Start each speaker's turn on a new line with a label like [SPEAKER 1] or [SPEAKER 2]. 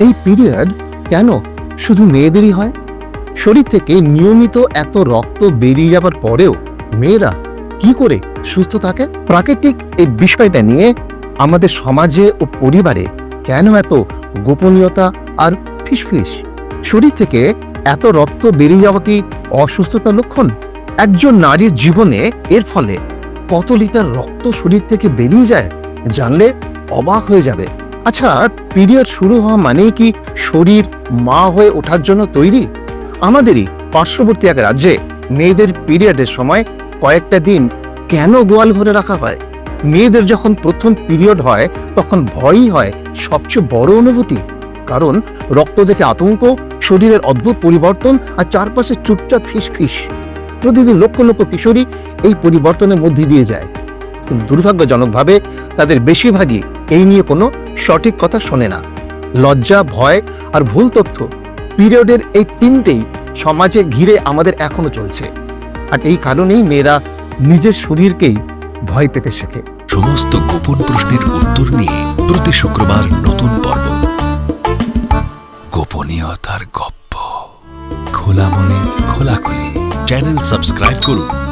[SPEAKER 1] এই পিরিয়ড কেন শুধু মেয়েদেরই হয়? শরীর থেকে নিয়মিত এত রক্ত বেরিয়ে যাবার পরেও মেয়েরা কি করে সুস্থ থাকে? প্রাকৃতিক এই বিষয়টা নিয়ে আমাদের সমাজে ও পরিবারে কেন এত গোপনীয়তা আর ফিসফিস? শরীর থেকে এত রক্ত বেরিয়ে যাওয়া কি অসুস্থতার লক্ষণ? একজন নারীর জীবনে এর ফলে কত লিটার রক্ত শরীর থেকে বেরিয়ে যায় জানলে অবাক হয়ে যাবে। আচ্ছা পিরিয়ড শুরু হওয়া মানেই কি শরীর মা হয়ে ওঠার জন্য তৈরি? আমাদেরই পার্শ্ববর্তী এক রাজ্যে মেয়েদের পিরিয়ডের সময় কয়েকটা দিন কেন গোয়াল ঘরে রাখা হয়? মেয়েদের যখন প্রথম পিরিয়ড হয়, তখন ভয়ই হয় সবচেয়ে বড় অনুভূতি। কারণ রক্ত দেখে আতঙ্ক, শরীরের অদ্ভুত পরিবর্তন আর চারপাশে চুপচাপ ফিসফিস। প্রতিদিন লক্ষ লক্ষ কিশোরী এই পরিবর্তনের মধ্যে দিয়ে যায়। কিন্তু দুর্ভাগ্যজনকভাবে তাদের বেশিরভাগই এই নিয়ে কোনো সঠিক কথা শোনে না। লজ্জা, ভয় আর ভুল তথ্য পিরিয়ডের এই তিনটেই সমাজে ঘিরে আমাদের এখনও চলছে। আর এই কারণেই মেয়েরা নিজের শরীরকেই ভয় পেতে শেখে।
[SPEAKER 2] সমস্ত গোপন প্রশ্নের উত্তর নিয়ে প্রতি শুক্রবার নতুন পর্ব। গোপনীয়তার গপ্প। খোলা মনে, খোলাখুলি। চ্যানেল সাবস্ক্রাইব করুন।